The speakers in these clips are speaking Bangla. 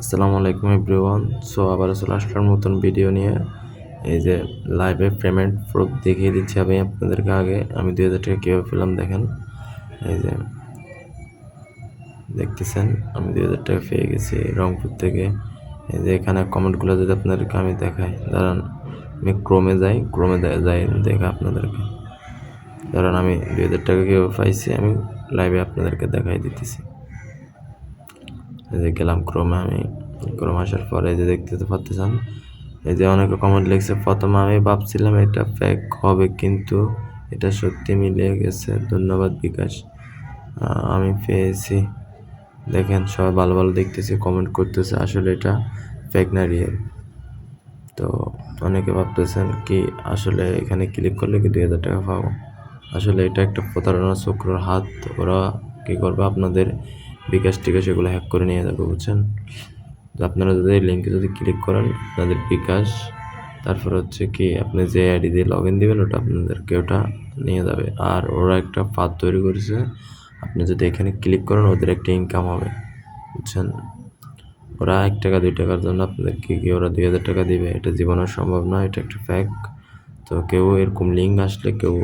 আসসালামু আলাইকুম এভরিওয়ান। সো আবার চলে আসলাম নতুন ভিডিও নিয়ে। এই যে লাইভে পেমেন্ট প্রুফ দেখিয়ে দিচ্ছি আমি আপনাদেরকে আগে। আমি দুই হাজার টাকা কীভাবে পেলাম দেখেন। এই যে দেখতেছেন, আমি দুই হাজার টাকা পেয়ে গেছি রংপুর থেকে। এই যে এখানে কমেন্টগুলো যদি আপনাদেরকে আমি দেখাই দাঁড়ান আমি ক্রোমে যাই ক্রোমে যাই, দেখা আপনাদেরকে। কারণ আমি দুই হাজার টাকা কীভাবে পাইছি, আমি লাইভে আপনাদেরকে দেখাই দিতেছি। যে গেলাম ক্রোমে আমি। ক্রোম আসার পরে যে দেখতে তো পাচ্ছেন, এই যে অনেকে কমেন্ট লিখছে, প্রথমে আমি ভাবছিলাম এটা ফেক হবে, কিন্তু এটা সত্যি মিলে গেছে। ধন্যবাদ বিকাশ। আমি পেয়েছি। দেখেন, সবাই ভালো ভালো দেখতেছে কমেন্ট করতেছে, আসলে এটা ফেক না রিয়েল তো অনেকে ভাবতেছেন কি, আসলে এখানে ক্লিক করলে কি দুই হাজার টাকা পাবো? আসলে এটা একটা প্রতারণা চক্রর হাত, ওরা কী করবে? আপনাদের বিকাশ টিকাশ এগুলো হ্যাক করে নিয়ে যাবে, বুঝছেন? তো আপনারা যদি লিঙ্কে যদি ক্লিক করেন আপনাদের বিকাশ, তারপর হচ্ছে কি আপনি যে আইডি দিয়ে লগ ইন দেবেন, ওটা আপনাদেরকে ওটা নিয়ে যাবে। আর ওরা একটা পাত তৈরি করেছে, আপনি যদি এখানে ক্লিক করেন, ওদের একটা ইনকাম হবে, বুঝছেন? ওরা এক টাকা, দুই টাকার জন্য আপনাদেরকে কি ওরা দুই হাজার টাকা দিবে, এটা জীবনের সম্ভব নয় এটা একটা ফ্যাক তো কেউ এরকম লিঙ্ক আসলে কেউ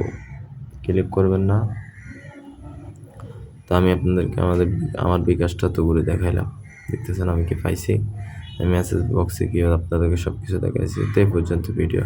ক্লিক করবেন না। তো আমি আপনাদেরকে আমাদের আমার বিকাশটা তো ঘুরে দেখাইলাম। দেখতেছেন আমি কি পাইছি? আমি মেসেজ বক্সে কি আপনাদেরকে সব কিছু দেখাইছি। তো এই পর্যন্ত ভিডিও